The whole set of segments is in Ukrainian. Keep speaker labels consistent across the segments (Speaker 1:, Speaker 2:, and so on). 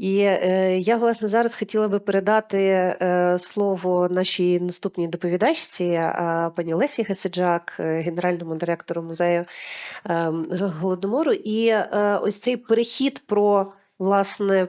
Speaker 1: І е, я, власне, зараз хотіла би передати е, слово нашій наступній доповідачці, е, пані Лесі Гесиджак, генеральному директору музею Голодомору. І ось цей перехід про власне.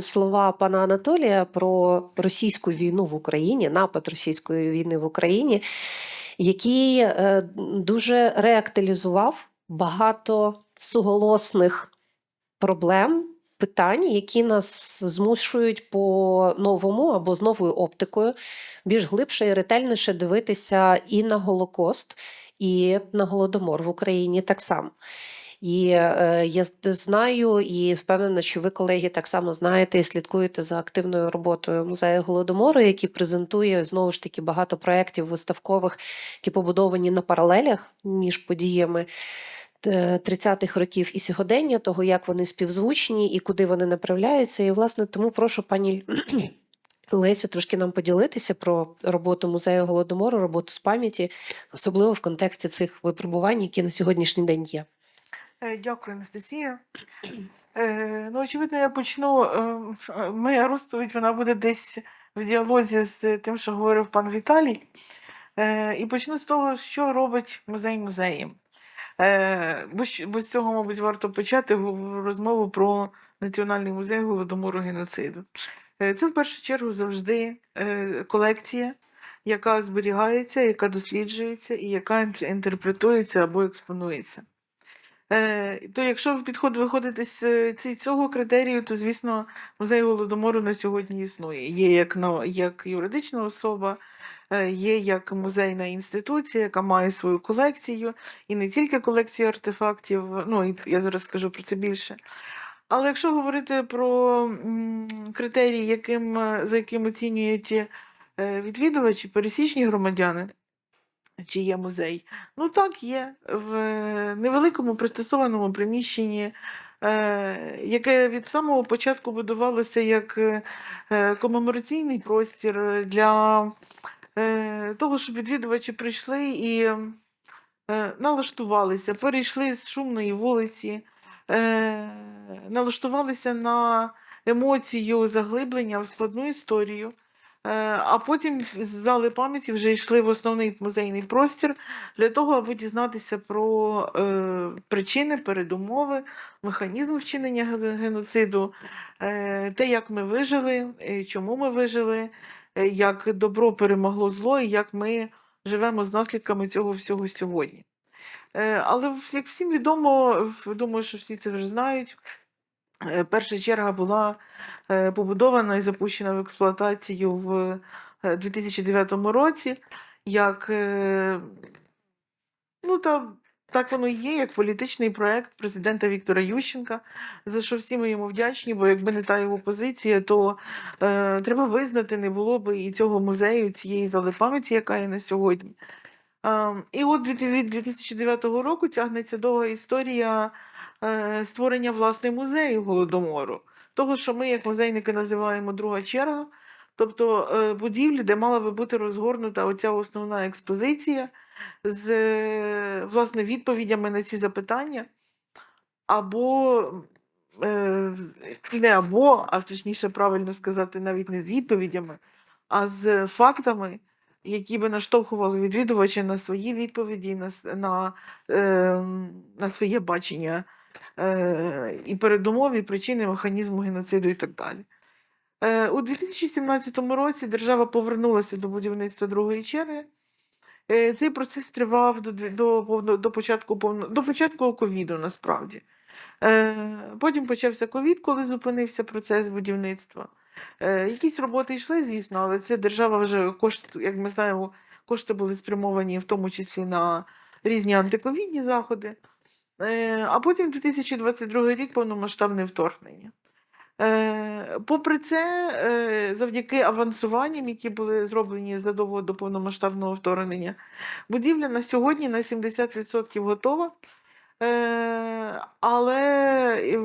Speaker 1: Слова пана Анатолія про російську війну в Україні, напад російської війни в Україні, який дуже реактуалізував багато суголосних проблем, питань, які нас змушують по-новому або з новою оптикою більш глибше і ретельніше дивитися і на Голокост, і на Голодомор в Україні так само. І е, я знаю і впевнена, що ви, колеги, так само знаєте і слідкуєте за активною роботою музею Голодомору, який презентує знову ж таки багато проєктів виставкових, які побудовані на паралелях між подіями 30-х років і сьогодення, того, як вони співзвучні і куди вони направляються. І, власне, тому прошу пані Лесю трошки нам поділитися про роботу музею Голодомору, роботу з пам'яті, особливо в контексті цих випробувань, які на сьогоднішній день є.
Speaker 2: Е, Дякую, Анастасія. Е, ну, очевидно, я почну. е, Моя розповідь вона буде десь в діалозі з тим, що говорив пан Віталій. Е, і почну з того, що робить музей музеєм. Е, бо, з цього, мабуть, варто почати розмову про Національний музей голодомору геноциду. Е, це в першу чергу завжди е, колекція, яка зберігається, яка досліджується і яка інтерпретується або експонується. Е, то якщо в підход виходити з е, цього критерію, то звісно музей голодомору на сьогодні існує. Є як, на- як юридична особа, е, є як музейна інституція, яка має свою колекцію, і не тільки колекцію артефактів. Ну я зараз скажу про це більше. Але якщо говорити про критерії, яким, за яким оцінюють відвідувачі, пересічні громадяни, чи є музей. Ну так, є в е, невеликому пристосованому приміщенні, е, яке від самого початку будувалося як е, комемораційний простір для того, щоб відвідувачі прийшли і налаштувалися, перейшли з шумної вулиці, налаштувалися на емоцію заглиблення в складну історію. Е, А потім з зали пам'яті вже йшли в основний музейний простір для того, аби дізнатися про е, причини, передумови, механізм вчинення геноциду, е, те, як ми вижили, е, чому ми вижили, е, як добро перемогло зло і як ми живемо з наслідками цього всього сьогодні. Е, Але як всім відомо, думаю, що всі це вже знають. Е, Перша черга була е, побудована і запущена в експлуатацію в е, 2009 році, як е, ну та так воно є, як політичний проект президента Віктора Ющенка, за що всі ми йому вдячні, бо якби не та його позиція, то е, треба визнати, не було б і цього музею, цієї зали пам'яті, яка є на сьогодні. І от від, від 2009 року тягнеться довга історія е, створення власне музею голодомору. Того, що ми, як музейники, називаємо друга черга, тобто е, будівлі, де мала би бути розгорнута оця основна експозиція з е, власне відповідями на ці запитання, або не або, а точніше правильно сказати, навіть не з відповідями, а з фактами, які би наштовхували відвідувача на свої відповіді, на, на, е, на своє бачення е, і передумов, і причини механізму геноциду і так далі. Е, у 2017 році держава повернулася до будівництва другої черги. Е, Цей процес тривав до, до, до початку до початку ковіду, насправді. Е, Потім почався ковід, коли зупинився процес будівництва. Е, Якісь роботи йшли, звісно, але це держава вже кошти, як ми знаємо, кошти були спрямовані в тому числі на різні антиковідні заходи. Е, А потім 2022 рік повномасштабне вторгнення. Е, Попри це, завдяки авансуванням, які були зроблені задовго до повномасштабного вторгнення, будівля на сьогодні на 70% готова. Але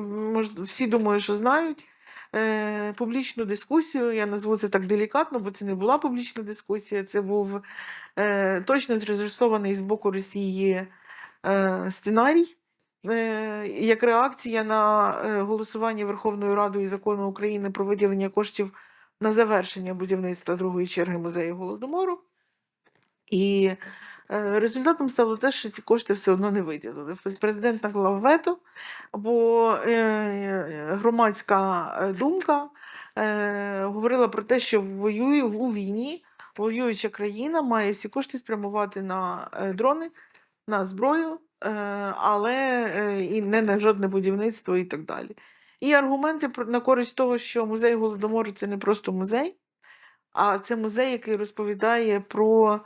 Speaker 2: всі думаю, що знають. Е, Публічну дискусію, я назву це так делікатно, бо це не була публічна дискусія, це був е, точно зрежисований з боку Росії е, сценарій, е, як реакція на е, голосування Верховною Радою закону України про виділення коштів на завершення будівництва другої черги музею Голодомору. І результатом стало те, що ці кошти все одно не виділили. Президент наклав вето, бо е, громадська е, думка е, говорила про те, що воює у війні воююча країна має всі кошти спрямувати на е, дрони, на зброю, е, але е, і не на жодне будівництво і так далі. І аргументи на користь того, що музей Голодомору це не просто музей, а це музей, який розповідає про е,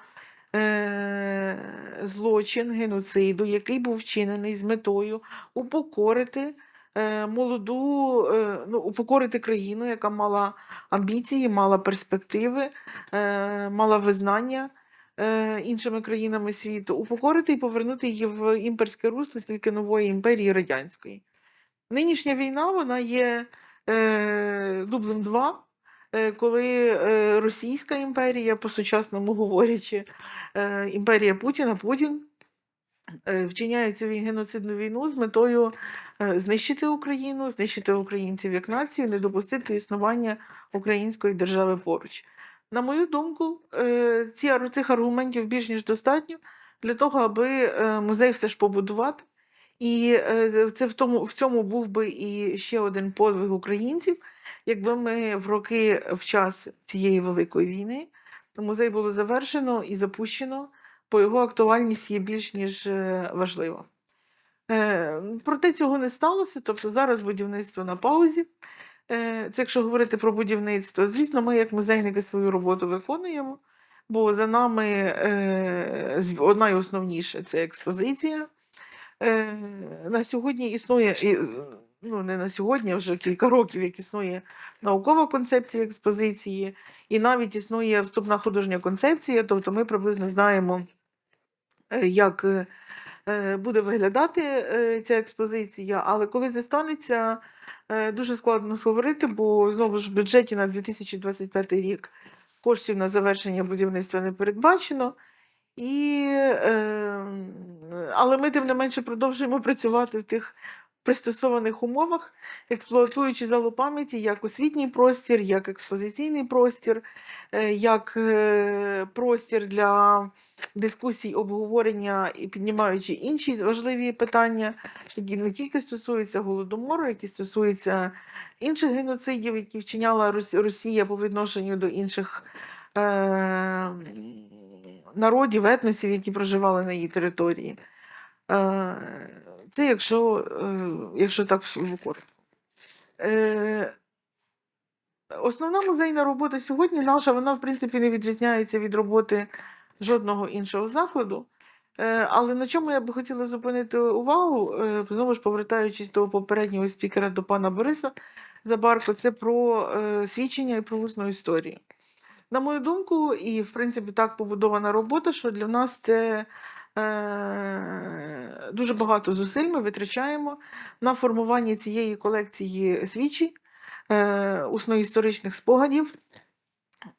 Speaker 2: злочин геноциду, який був вчинений з метою упокорити е, молоду, е, ну, упокорити країну, яка мала амбіції, мала перспективи, е, мала визнання е, іншими країнами світу, упокорити і повернути її в імперське русло тільки нової імперії радянської. Нинішня війна вона є е, дублем 2, е, коли е, Російська імперія, по-сучасному говорячи, е, імперія Путіна, Путін е, вчиняє цю геноцидну війну з метою е, знищити Україну, знищити українців як націю, не допустити існування української держави поруч. На мою думку, е, цих аргументів більш ніж достатньо для того, аби е, музей все ж побудувати. І е, це в тому в цьому був би і ще один подвиг українців, якби ми в роки в час цієї великої війни музей було завершено і запущено, бо його актуальність є більш ніж е, важлива. Е, Проте цього не сталося, тобто зараз будівництво на паузі. Це якщо говорити про будівництво. Звісно, ми, як музейники, свою роботу виконуємо, бо за нами одна і основніша це експозиція. Е, На сьогодні існує, е, ну не на сьогодні, а вже кілька років, як існує наукова концепція експозиції, і навіть існує вступна художня концепція, тобто ми приблизно знаємо, е, як буде виглядати ця експозиція, але коли це дуже складно говорити, бо знову ж в бюджеті на 2025 рік коштів на завершення будівництва не передбачено. І, е, але ми тим не менше продовжуємо працювати в тих пристосованих умовах, експлуатуючи залу пам'яті як освітній простір, як експозиційний простір, е, як е, простір для дискусій, обговорення і піднімаючи інші важливі питання, які не тільки стосуються голодомору, які стосуються інших геноцидів, які вчиняла Росія по відношенню до інших е, народів, етносів, які проживали на її території. Е, Це якщо, е, якщо так коротко. Е, Основна музейна робота сьогодні наша, вона, в принципі, не відрізняється від роботи жодного іншого закладу. Але на чому я би хотіла зупинити увагу, знову ж повертаючись до попереднього спікера, до пана Бориса Забарко, це про свідчення і про усну історію. На мою думку, і в принципі так побудована робота, що для нас це е, дуже багато зусиль ми витрачаємо на формування цієї колекції свідчень, е, усно-історичних спогадів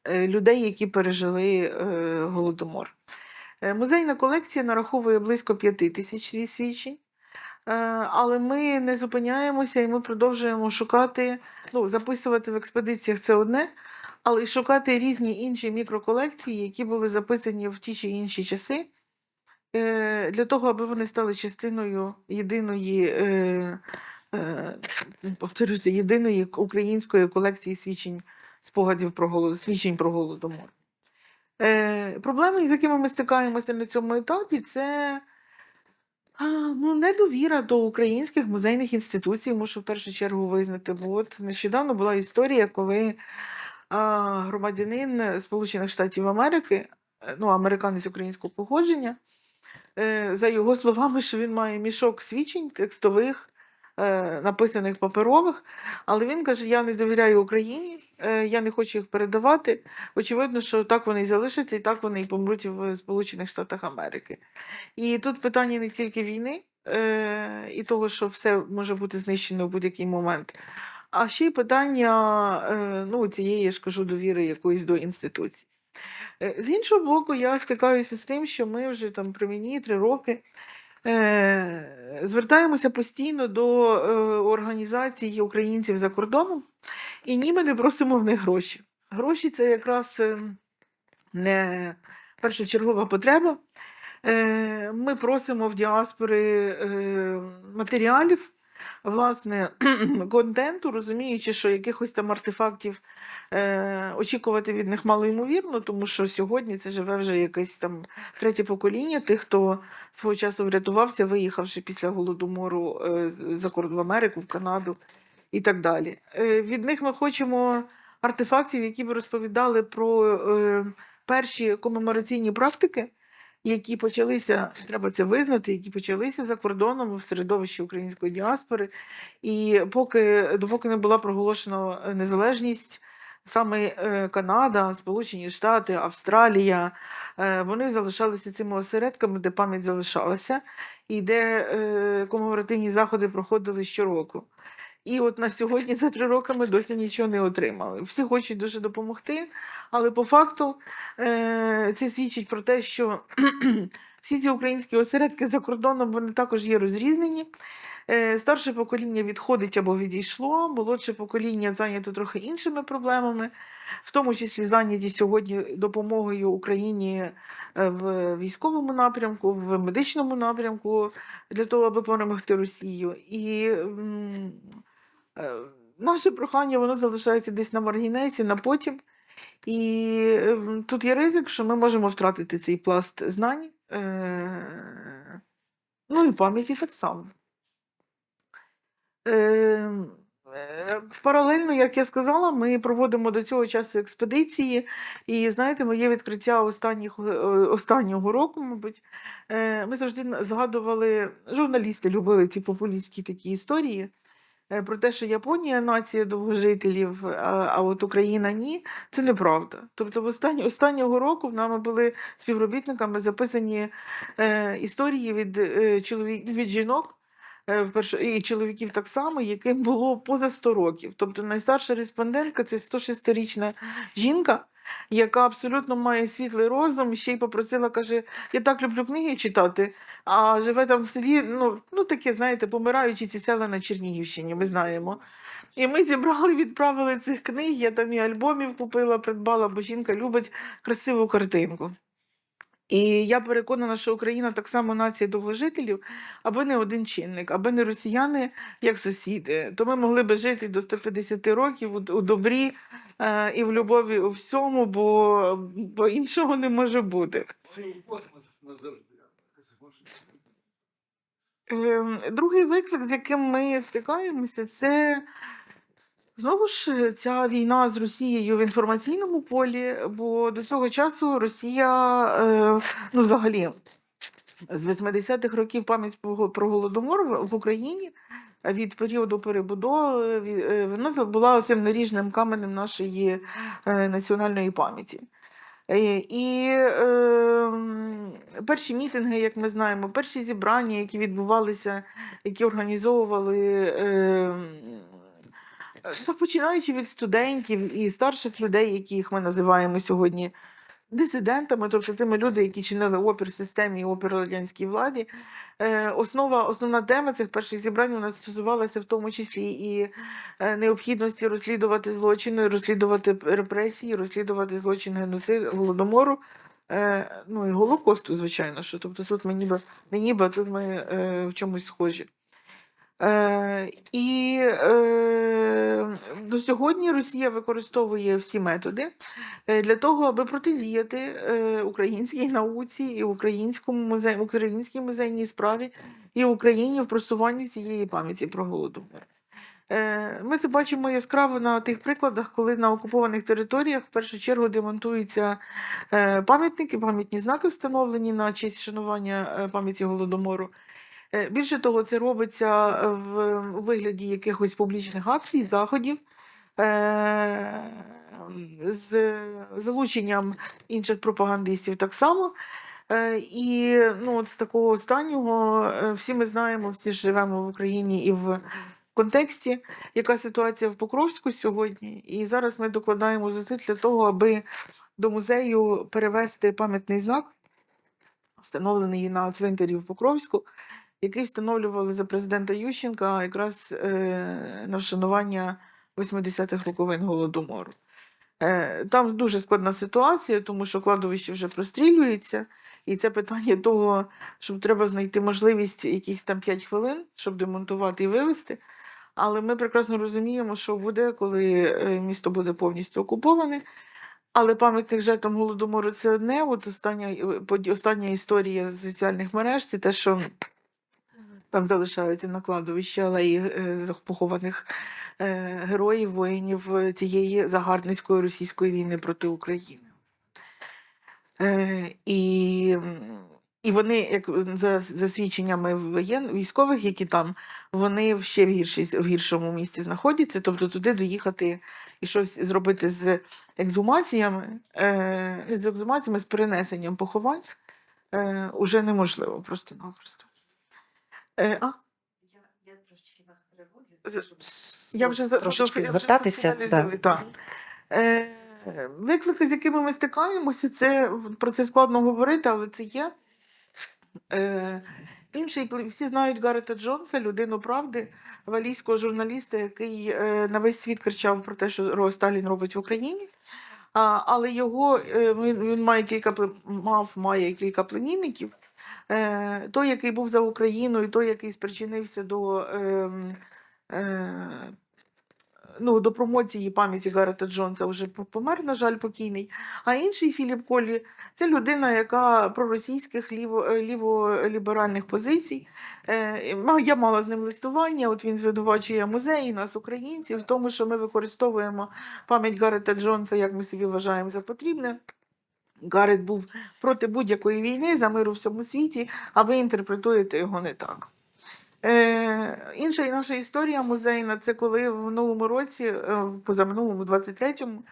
Speaker 2: е, людей, які пережили е, голодомор. Е, Музейна колекція нараховує близько п'яти тисяч свідчень. Е, Але ми не зупиняємося і ми продовжуємо шукати, ну, записувати в експедиціях це одне, але й шукати різні інші мікроколекції, які були записані в ті чи інші часи, е, для того, аби вони стали частиною єдиної, е, е, повторюся, єдиної української колекції свідчень спогадів про голод, свідчень про голодомор. Проблеми, з якими ми стикаємося на цьому етапі, це ну, недовіра до українських музейних інституцій, мушу в першу чергу визнати. Бо от нещодавно була історія, коли громадянин Сполучених Штатів Америки, е, ну, американець українського походження, е, за його словами, що він має мішок свідчень текстових, е, написаних паперових, але він каже: Я не довіряю Україні, е, я не хочу їх передавати. Очевидно, що так вони і залишаться, і так вони і помруть в Сполучених Штатах Америки. І тут питання не тільки війни е, і того, що все може бути знищено в будь-який момент, а ще й питання е, ну, цієї, я ж кажу, довіри якоїсь до інституцій. Е, З іншого боку, я стикаюся з тим, що ми вже там при мені три роки Е, Звертаємося постійно до організацій українців за кордоном, і ні, ми не просимо в них гроші. Гроші це якраз не першочергова потреба. Ми просимо в діаспори матеріалів, власне, контенту, розуміючи, що якихось там артефактів е, очікувати від них мало ймовірно, тому що сьогодні це живе вже якесь там третє покоління тих, хто свого часу врятувався, виїхавши після голодомору е, за кордон в Америку, в Канаду і так далі. Е, Від них ми хочемо артефактів, які б розповідали про е, перші комемораційні практики, які почалися, треба це визнати, які почалися за кордоном в середовищі української діаспори. І поки допоки не була проголошена е, незалежність, саме е, Канада, Сполучені Штати, Австралія, е, вони залишалися цими осередками, де пам'ять залишалася, і де комеморативні заходи проходили щороку. І от на сьогодні за три роки ми досі нічого не отримали. Всі хочуть дуже допомогти, але по факту е, це свідчить про те, що всі ці українські осередки за кордоном вони також є розрізнені. Е, Старше покоління відходить або відійшло, молодше покоління зайнято трохи іншими проблемами, в тому числі зайняті сьогодні допомогою Україні е, в військовому напрямку, в медичному напрямку для того, аби перемогти Росію. І наше прохання воно залишається десь на маргінесі, на потім. І е, тут є ризик, що ми можемо втратити цей пласт знань, е, ну і пам'яті так само. Е, е, Паралельно, як я сказала, ми проводимо до цього часу експедиції. І знаєте, моє відкриття останніх, е, останнього року, мабуть, е, ми завжди згадували, журналісти любили ці популістські такі історії. Е, Про те, що Японія нація довгожителів, а, а от Україна ні, це неправда. Тобто, в останні, останнього року в нами були співробітниками записані е, історії від, е, чоловік, від жінок, е, і чоловіків так само, яким було поза 100 років. Тобто найстарша респондентка це 106-річна жінка, яка абсолютно має світлий розум, ще й попросила, каже: Я так люблю книги читати, а живе там в селі, ну, ну таке, знаєте, помираючі ці села на Чернігівщині, ми знаємо. І ми зібрали, відправили цих книг, я там і альбомів купила, придбала, бо жінка любить красиву картинку. І я переконана, що Україна так само нація довгожителів, аби не один чинник, аби не росіяни як сусіди. То ми могли би жити до 150 років у, у добрі е, і в любові у всьому, бо, бо іншого не може бути. Ем, Другий виклик, з яким ми стикаємося, це знову ж ця війна з Росією в інформаційному полі, бо до цього часу Росія, е, ну взагалі, з 80-х років пам'ять про голодомор в Україні е, від періоду перебудови е, вона була цим наріжним каменем нашої е, національної пам'яті. Е, І е, перші мітинги, як ми знаємо, перші зібрання, які відбувалися, які організовували, е, е, починаючи від студентів і старших людей, яких ми називаємо сьогодні дисидентами, тобто тими люди, які чинили опір системі і опір радянській владі. Е, Основа, основна тема цих перших зібрань вона стосувалася в тому числі і е, необхідності розслідувати злочини, розслідувати репресії, розслідувати злочин геноциду, голодомору. Е, ну і Голокосту, звичайно, що тобто тут ми ніби не ніби, тут ми е, в чомусь схожі. Е, і е, до сьогодні Росія використовує всі методи е, для того, аби протидіяти е, українській науці і українському музей, українській музейній справі і Україні в просуванні цієї пам'яті про голодомор. Е, Ми це бачимо яскраво на тих прикладах, коли на окупованих територіях в першу чергу демонтуються пам'ятники, пам'ятні знаки встановлені на честь шанування пам'яті голодомору. Е, Більше того, це робиться в вигляді якихось публічних акцій, заходів е, з залученням інших пропагандистів так само. Е, І ну, от з такого останнього е, всі ми знаємо, всі живемо в Україні і в контексті, яка ситуація в Покровську сьогодні. І зараз ми докладаємо зусиль для того, аби до музею перевести пам'ятний знак встановлений на цвинтарі в Покровську, який встановлювали за президента Ющенка якраз е, на вшанування 80-х роковин Голодомору. Е, Там дуже складна ситуація, тому що кладовище вже прострілюється, і це питання того, щоб треба знайти можливість якихось там 5 хвилин, щоб демонтувати і вивезти. Але ми прекрасно розуміємо, що буде, коли е, місто буде повністю окуповане. Але пам'ятник жертвам голодомору це одне. От остання, остання історія з соціальних мереж це те, що там залишаються на кладовищі алеї е, похованих е, героїв, воїнів е, цієї загарбницької російської війни проти України. Е, і, і вони, як за, за свідченнями воєн, військових, які там, вони ще в, гіршій, в гіршому місці знаходяться, тобто туди доїхати і щось зробити з ексгумаціями, е, з ексгумаціями, з перенесенням поховань е, уже неможливо просто-напросто. Е, а? Я вже за-
Speaker 1: трошечки
Speaker 2: я вже
Speaker 1: звертатися.
Speaker 2: так. Е, виклики, з якими ми стикаємося, це про це складно говорити, але це є. Е, інший всі знають Гарета Джонса, людину правди, валійського журналіста, який е, на весь світ кричав про те, що Сталін робить в Україні. А, але його е, він, він має кілька мав має кілька племінників. Е, той, який був за Україну, і той, який спричинився до, ем, е, ну, до промоції пам'яті Гарета Джонса, вже помер, на жаль, покійний. А інший Філіп Колі це людина, яка проросійських ліво, е, ліволіберальних позицій. Я мала з ним листування. От він звинувачує музеї, нас, українців, в тому, що ми використовуємо пам'ять Гарета Джонса, як ми собі вважаємо за потрібне. Гарет був проти будь-якої війни за мир у всьому світі, а ви інтерпретуєте його не так. Е, інша наша історія музейна це коли в минулому році, е, позаминулому, 23-му,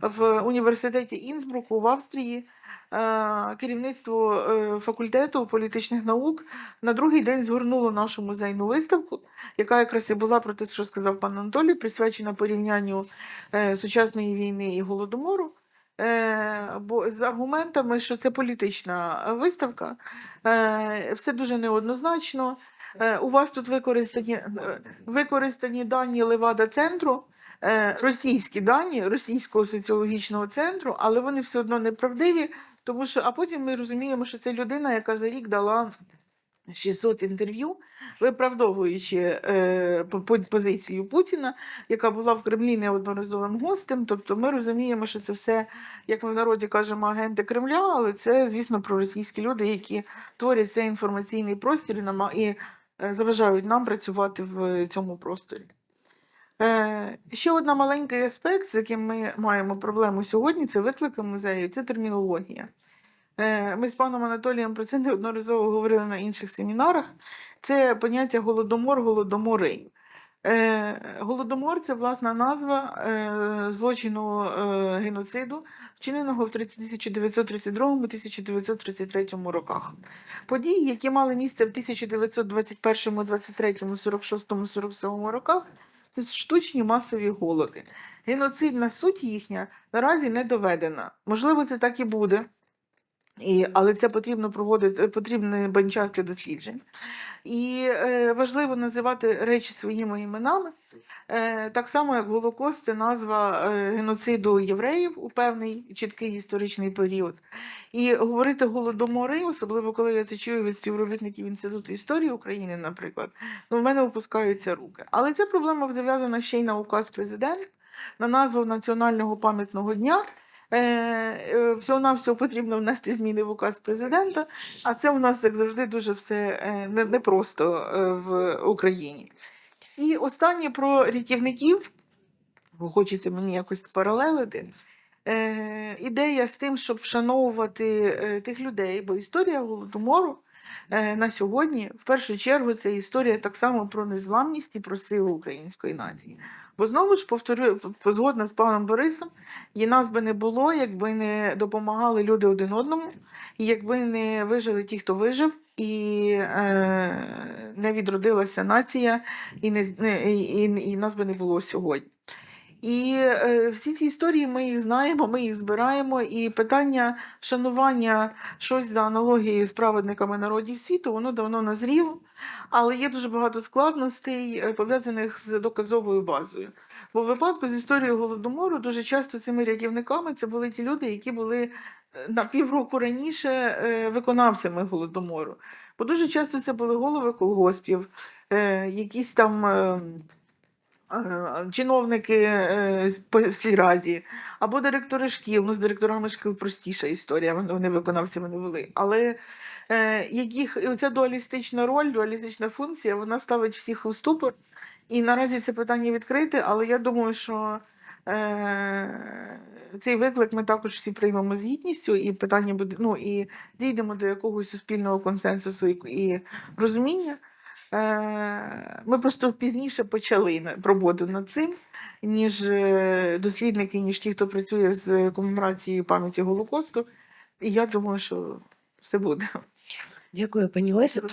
Speaker 2: в університеті Інсбруку в Австрії е, керівництво е, факультету політичних наук на другий день згорнуло нашу музейну виставку, яка якраз і була про те, що сказав пан Анатолій, присвячена порівнянню е, сучасної війни і голодомору. Е, бо з аргументами, що це політична виставка, е, все дуже неоднозначно. Е, У вас тут використані, е, використані дані Левада центру, е, російські дані російського соціологічного центру, але вони все одно неправдиві, тому що, а потім ми розуміємо, що це людина, яка за рік дала 600 інтерв'ю, виправдовуючи е, по- по- позицію Путіна, яка була в Кремлі неодноразовим гостем. Тобто ми розуміємо, що це все, як ми в народі кажемо, агенти Кремля, але це, звісно, проросійські люди, які творять цей інформаційний простір і е, заважають нам працювати в цьому просторі. Е, ще одна маленький аспект, з яким ми маємо проблему сьогодні, це виклики музею, це термінологія. Е, Ми з паном Анатолієм про це неодноразово говорили на інших семінарах. Це поняття голодомор, голодомори. Е, Голодомор це власна назва е, злочину геноциду, вчиненого в 1932-1933 роках. Події, які мали місце в 1921, 23, 46, 47 роках, це штучні масові голоди. Геноцидна суть їхня наразі не доведена. Можливо, це так і буде. І, але це потрібно проводити, потрібний банчас досліджень. І е, важливо називати речі своїми іменами. Е, так само, як Голокост, це назва е, геноциду євреїв у певний чіткий історичний період. І говорити голодомори, особливо коли я це чую від співробітників Інституту історії України, наприклад, ну, в мене опускаються руки. Але ця проблема зав'язана ще й на указ президента, на назву Національного пам'ятного дня. Е, на Всього-навсього потрібно внести зміни в указ президента, а це у нас, як завжди, дуже все е, непросто е, в Україні. І останнє про рятівників, хочеться мені якось паралелити. Ідея з тим, щоб вшановувати тих людей, бо історія голодомору на сьогодні, в першу чергу, це історія так само про незламність і про силу української нації. Бо знову ж повторюю, п- згодна з паном Борисом, і нас би не було, якби не допомагали люди один одному, і якби не вижили ті, хто вижив, і е, не відродилася нація, і, не, і, і, і нас би не було сьогодні. І е, всі ці історії ми їх знаємо, ми їх збираємо. І питання вшанування щось за аналогією з праведниками народів світу, воно давно назріло, але є дуже багато складностей, е, пов'язаних з доказовою базою. Бо в випадку з історією голодомору дуже часто цими рятівниками це були ті люди, які були е, на півроку раніше е, виконавцями голодомору. Бо дуже часто це були голови колгоспів, якісь там. Чиновники е, по- в сільраді або директори шкіл. Ну, з директорами шкіл простіша історія, вони виконавцями не були. Але е, яких і оця дуалістична роль, дуалістична функція, вона ставить всіх у ступор. І наразі це питання відкрите, але я думаю, що е, цей виклик ми також всі приймемо з гідністю, і питання буде, ну і дійдемо до якогось суспільного консенсусу і розуміння. Е, Ми просто пізніше почали роботу над цим, ніж е, дослідники, ніж ті, хто працює з комеморацією пам'яті Голокосту. І я думаю, що все буде.
Speaker 1: Дякую, пані Лесю.